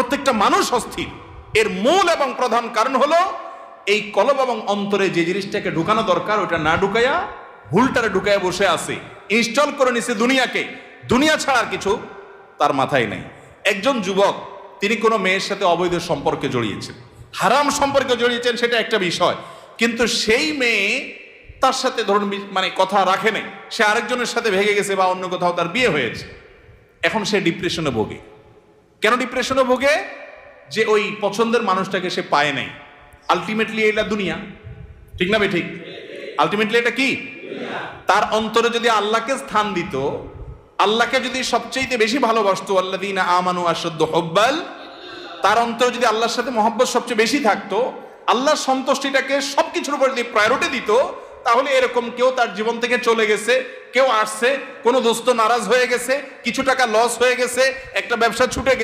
প্রত্যেকটা মানুষ অস্থির। এর মূল এবং প্রধান কারণ হলো, এই কলব এবং অন্তরে যে জিনিসটাকে ঢুকানো দরকার, ওটা না ঢুকাইয়া ভুলটারে ঢুকাইয়া বসে আছে। ইনস্টল করে নিছে দুনিয়াকে। দুনিয়া ছাড়া কিছু তার মাথায় নাই। একজন যুবক, তিনি কোনো মেয়ের সাথে অবৈধ সম্পর্কে জড়িয়েছেন। হারাম সম্পর্কে জড়িয়েছেন সেটা একটা বিষয়। কিন্তু সেই মেয়ে তার সাথে ধরুন মানে কথা রাখে নাই। সে আরেকজনের সাথে ভেঙে গেছে বা অন্য কোথাও তার বিয়ে হয়েছে। এখন সে ডিপ্রেশনে ভোগে। কেন ডিপ্রেশনে ভোগে? যে ওই পছন্দের মানুষটাকে সে পায় নাই। আলটিমেটলি এটা দুনিয়া। ঠিক না ঠিক? আলটিমেটলি এটা কি? তার অন্তরে যদি আল্লাহকে স্থান দিত, আল্লাহকে যদি সবচেয়ে বেশি ভালোবাসতো আল্লাদিন আমানু আশদ্দ হব্বাল, তার অন্তরে যদি আল্লাহর সাথে মহব্বত সবচেয়ে বেশি থাকতো, আল্লাহর সন্তুষ্টিটাকে সবকিছুর উপর যদি প্রায়োরিটি দিত, তাহলে এরকম কেউ তার জীবন থেকে চলে গেছে, কেউ আসছে, কোনো দোস্ত নারাজ হয়ে গেছে, কিছু টাকা লস হয়ে গেছে, একটা ব্যবসা ছুটে